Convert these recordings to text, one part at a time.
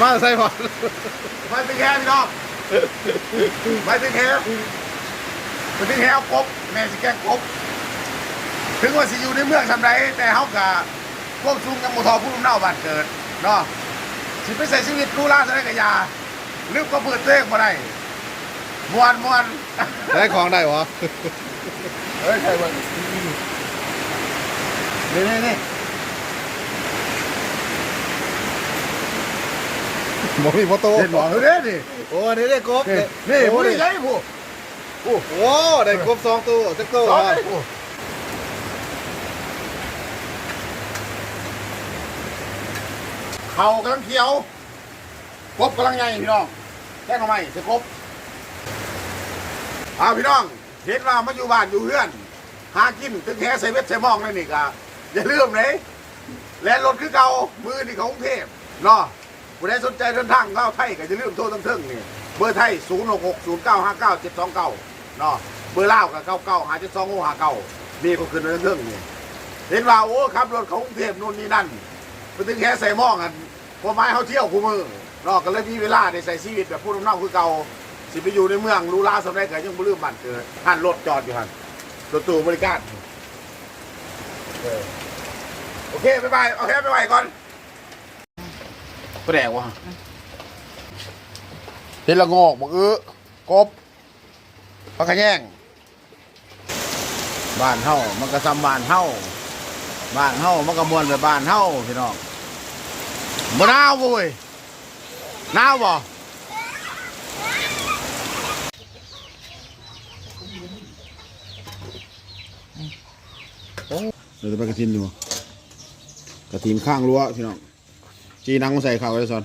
มาใส่บอลไม่เป็นแค่พี่น้องไม่เป็นแค่ไม่เป็นแค่เอากบแม่สิแกล้งกบถึงว่าสิอยู่ในเมืองทำไรแต่เฮากะพวกซุ่มยังหมูทอผู้ลุ่มเน่าบ้านเกิดเนาะสิไปใส่ชีวิตรู้ล่าสได้กะยาลืมก็เปิดเต้งมาได้มวนมวนได้ของได้วะเฮ้ยใช่เว้ยนี่นี่นี่ บอกมีโฟโต้เห็นบอกเฮ้ยนี่โอ้นี่ได้กบนี่นี่ผู้นี่ใช่ผู้โอ้โหได้กบสองตัวสักตัวสอนวะได้ผู้เขากำลังเขียวกบกำลังใหญ่พี่น้องแค่ทำไมสิกบอ้าวพี่น้องเห็นว่ามาอยู่บ้านอยู่เพื่อน หากินตึงแค่ใส่เว็บใส่หมองนั่นนี่ก็อย่าลืมเลยและรถคือเก่ามือนี่ของกรุงเทพเนาะ ผู้ใดสนใจเดินทางเข้าไทยก็อย่าลืมโทรตั้งเทิงนี่ เบอร์ไทย 0 6 6 0 9 5 9 7 2 9เนาะ เบอร์ลาวกับ9 9 5 7 2 5 9นี่ก็ขึ้นตั้งเทิงนี่ เห็นว่าโอ้ขับรถของกรุงเทพนู่นนี่นั่นไปถึงแค่ใส่หม้อกันพอไม้เขาเที่ยวคู่มือเนาะก็เลยมีเวลาได้ใส่ชีวิตแบบผู้นำเน่าคือเก่าสิไปอยู่ในเมืองรู้ลาสำเร็จก็ยังบ่ลืมบ้านเกิดหันรถจอดอยู่หันรถตู้บริการโอเคบ๊ายบายโอเคบ๊ายบายก่อน ก็แดกว่ะเห็นละโงอกบอกเออกบพักขะแย่งบ้านเฮามันก็ซ้ำบ้านเฮาบ้านเฮามันก็มวนแบบบ้านเฮาพี่น้องบ่หนาวบ่เว้ยหนาวบ่เดี๋ยวจะไปกระทินดูกระทินข้างรั้วพี่น้อง จีนังใส่ข้าวเลยสอน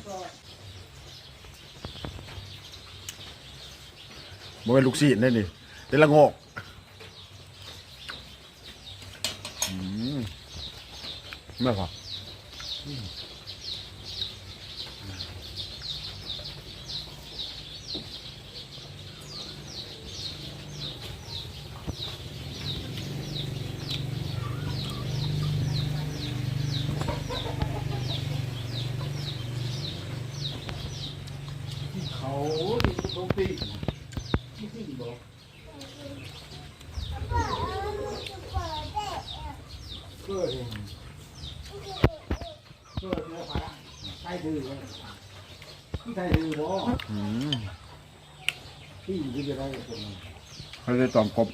บ่เป็นลูกศิษย์ได้นี่เดี๋ยวละงกอืมไม่พอ เขาตรงปีเกิดเองเกิดเนื้อฟ้า ไทยดื้อที่ไทยดื้อบ่ที่อยู่ที่ไรคนนั้นเขาจะตอมกบ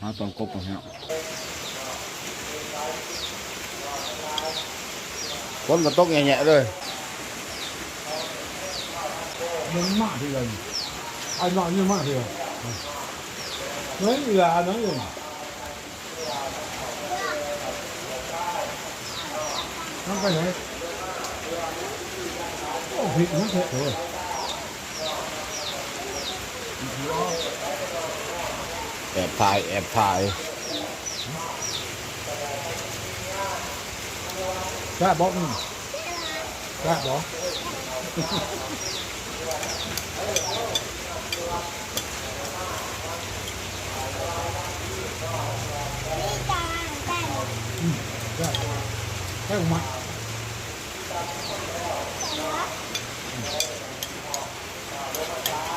หาตอมกบก่อนเนี่ยฝนก็ตกแง่ๆเลยมันมากที่ไรไอ้หน่อยนี่มากที่ไรน้อยเหลือน้อยอยู่ แอบถ่าย Dạ bó Dạ bó ได้ออกมา ครับ